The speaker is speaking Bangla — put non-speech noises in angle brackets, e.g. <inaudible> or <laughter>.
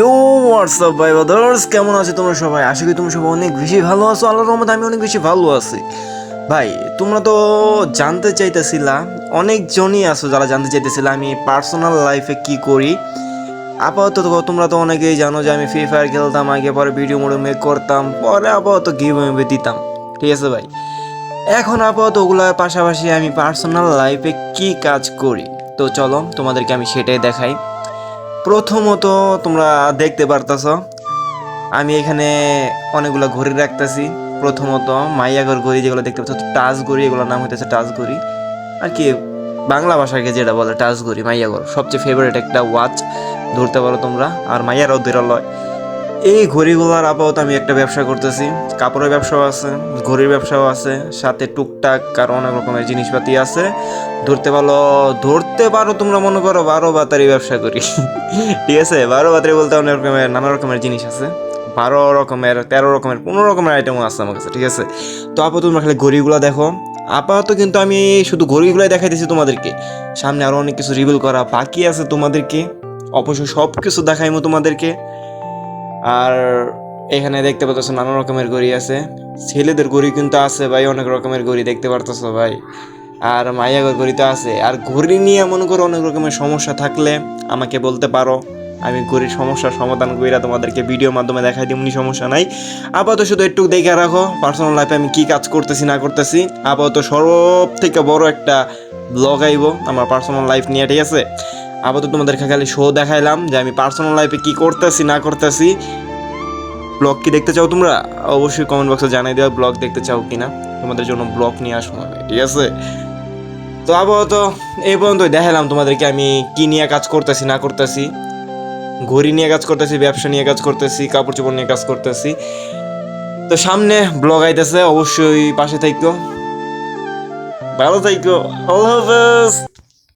ইউ হোয়াটসঅ্যাপ ভাই ব্রাদার্স কেমন আছো তোমরা সবাই? আশা করি তোমরা সবাই অনেক বেশি ভালো আছো। আল্লাহর রহমতে আমি অনেক বেশি ভালো আছি। ভাই, তোমরা তো জানতে চাইতেছিলা, অনেকজনই আছো যারা জানতে চাইতেছিলা আমি পার্সোনাল লাইফে কি করি। আপাতত তোমরা তো অনেকেই জানো যে আমি ফ্রি ফায়ার খেলতাম আগে, পরে ভিডিও মোডে মেক করতাম, পরে আপাতত গিভ দিতাম। ঠিক আছে ভাই? এখন আপাতত ওগুলোর পাশাপাশি আমি পার্সোনাল লাইফে কি কাজ করি? তো চলো, তোমাদেরকে আমি সেটাই দেখাই। প্রথমত তোমরা দেখতে পারতাছ, আমি এখানে অনেকগুলো ঘড়ি রাখতেছি। প্রথমত মাইয়াগর ঘড়ি যেগুলো দেখতে পাচ্ছ টাচ ঘড়ি এগুলোর নাম হইতেছে টাচ ঘড়ি আর কি, বাংলা ভাষাকে যেটা বলে টাচ ঘড়ি মাইয়াগর। সবচেয়ে ফেভারিট একটা ওয়াচ ধরতে পারো তোমরা। আর মাইয়ারাও ধরে লয়। এই ঘড়িগুলোর আপাতত আমি একটা ব্যবসা করতেছি। কাপড়ের ব্যবসাও আছে, ঘড়ির ব্যবসাও আছে, সাথে টুকটাক আর অনেক রকমের জিনিসপাতি আছে। ধরতে পারো ধরতে পারো তোমরা মনে করো বারো বাতারি ব্যবসা করি। <laughs> ঠিক আছে, বারো বাতারি বলতে অনেক রকমের, নানা রকমের জিনিস আছে। বারো রকমের, তেরো রকমের, পনেরো রকমের আইটেমও আছে আমার কাছে, ঠিক আছে। তো আপাতত তোমরা খালি ঘড়িগুলো দেখো। আপাতত কিন্তু আমি শুধু ঘড়িগুলোই দেখাইতেছি তোমাদেরকে। সামনে আরও অনেক কিছু রিভিল করা বাকি আছে তোমাদেরকে। অবশ্যই সব কিছু দেখাইমো তোমাদেরকে। আর এখানে দেখতে পাচ্ছ নানা রকমের গড়ি আছে। ছেলেদের গড়ি কিন্তু আছে ভাই, অনেক রকমের গড়ি, দেখতে পারতেছো ভাই। আর মাইয়াগর গড়ি তো আছে। আর ঘড়ি নিয়ে মনে করো অনেক রকমের সমস্যা থাকলে আমাকে বলতে পারো। আমি ঘড়ির সমস্যার সমাধান কইরা তোমাদেরকে ভিডিওর মাধ্যমে দেখাই দিমনি সমস্যা নাই। আপাতত শুধু একটু দেখে রাখো পার্সোনাল লাইফে আমি কি কাজ করতেছি, না করতেছি। আপাতত সব থেকে বড় একটা ব্লগ আইব, আমার পার্সোনাল লাইফ নিয়ে, ঠিক আছে? আপাতত তোমাদেরকে খালি শো দেখাইলাম যে আমি পার্সোনাল লাইফে কি করতেছি, না করতেছি। ব্লগ কি দেখতে চাও তোমরা? অবশ্যই কমেন্ট বক্সে জানাই দেওয়া ব্লগ দেখতে চাও কিনা। তোমাদের জন্য ব্লগ নিয়ে আসব আমি, ঠিক আছে? তো আপাতত এই পর্যন্ত দেখালাম তোমাদেরকে আমি কি নিয়ে কাজ করতেছি, না করতেছি। ঘড়ি নিয়ে কাজ করতেছি, ব্যবসা নিয়ে কাজ করতেছি, কাপড় চোপড় নিয়ে কাজ করতেছি। তো সামনে ব্লগ আইতেছে, অবশ্যই পাশে থাইকো। ভালো থাইকো, আল্লাহ হাফেজ।